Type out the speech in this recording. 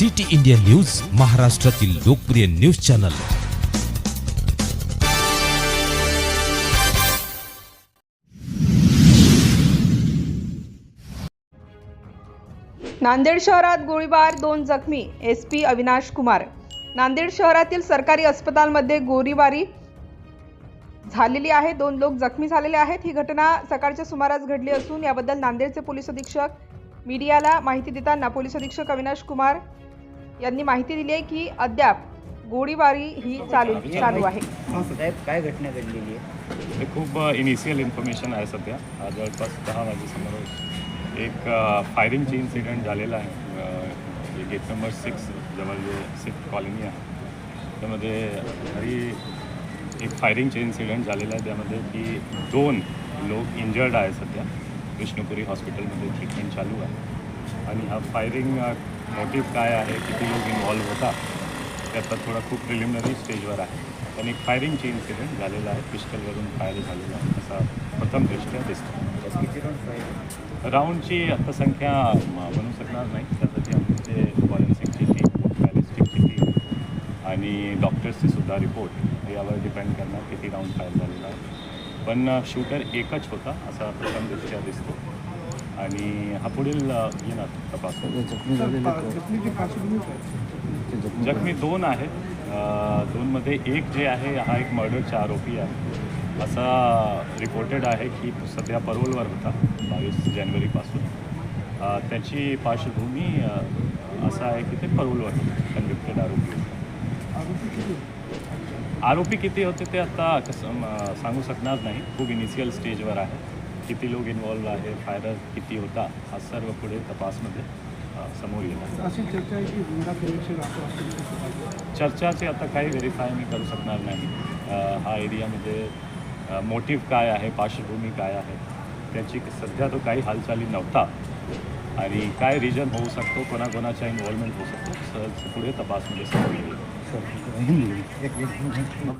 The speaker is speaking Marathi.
सिटी इंडिया न्यूज महाराष्ट्रातील लोकप्रिय न्यूज चॅनल. नांदेड शहरात गोळीबार दोन जखमी एस पी अविनाश कुमार. नांदेड शहरातील सरकारी अस्पतालमध्ये गोळीबारी झालेली आहे. दोन लोक जखमी झालेले आहेत. ही घटना सकाळच्या सुमारास घडली असून याबद्दल नांदेडचे पोलीस अधीक्षक मीडियाला माहिती देताना पोलीस अधीक्षक अविनाश कुमार यांनी माहिती दिली आहे की अद्याप गोळीबारी ही चालू चालू आहे. साहेब काय घटना घडलेली आहे? हे खूप इनिशियल इन्फॉर्मेशन आहे सध्या. आज जवळपास दहा वाजेसमोर एक फायरिंगची इन्सिडेंट झालेला आहे. गेट नंबर सिक्स जवळ जे सिक्स कॉलनी आहे. त्यामध्ये घरी एक फायरिंगचे इन्सिडेंट झालेलं आहे. त्यामध्ये की दोन लोक इंजर्ड आहे सध्या. विष्णुपुरी हॉस्पिटलमध्ये ट्रीटमेंट चालू आहे. आणि हा फायरिंग मोटिव्ह काय आहे किती लोक इन्व्हॉल्व होता त्याचा थोडा खूप प्रिलिमिनरी स्टेजवर आहे. पण एक फायरिंगची इन्सिडेंट झालेला आहे पिस्टलवरून फायर झालेला आहे असा प्रथम दृष्ट्या दिसतो. राऊंडची आता संख्या म्हणू शकणार नाही त्यासाठी आमचे फॉरेन्सिकची टीम बॅलिस्टिकची टीम आणि डॉक्टर्सची सुद्धा रिपोर्ट यावर डिपेंड करणार किती राऊंड फायर झालेला आहे. पण शूटर एकच होता असा प्रथम दृष्ट्या दिसतो. आणि हा पुढील अ, येणार तपास. जखमी दोन आहेत. दोनमध्ये एक जे आहे हा एक मर्डरचा आरोपी आहे. असा रिपोर्टेड आहे की तो सध्या परोलवर होता बावीस जानेवारीपासून. त्याची पार्श्वभूमी असा आहे की ते परोलवर होते. कन्व्हिक्टेड आरोपी होते? आरोपी किती होते ते आता कसं सांगू शकणार नाही. खूप इनिशियल स्टेजवर आहे. किती लोक इन्वॉल्व आहे फायरर किती होता हा सर्व पुढे तपासमध्ये समोर येणार अशी चर्चा आहे की हुंडा चर्चाचे आता काही व्हेरीफाय मी करू शकणार नाही. हा एरियामध्ये मोटिव्ह काय आहे पार्श्वभूमी काय आहे त्याची सध्या तो काही हालचाली नव्हता. आणि काय रिजन होऊ शकतो कोणाकोणाचा इन्व्हॉल्वमेंट होऊ शकतो पुढे तपासमध्ये समोर येईल.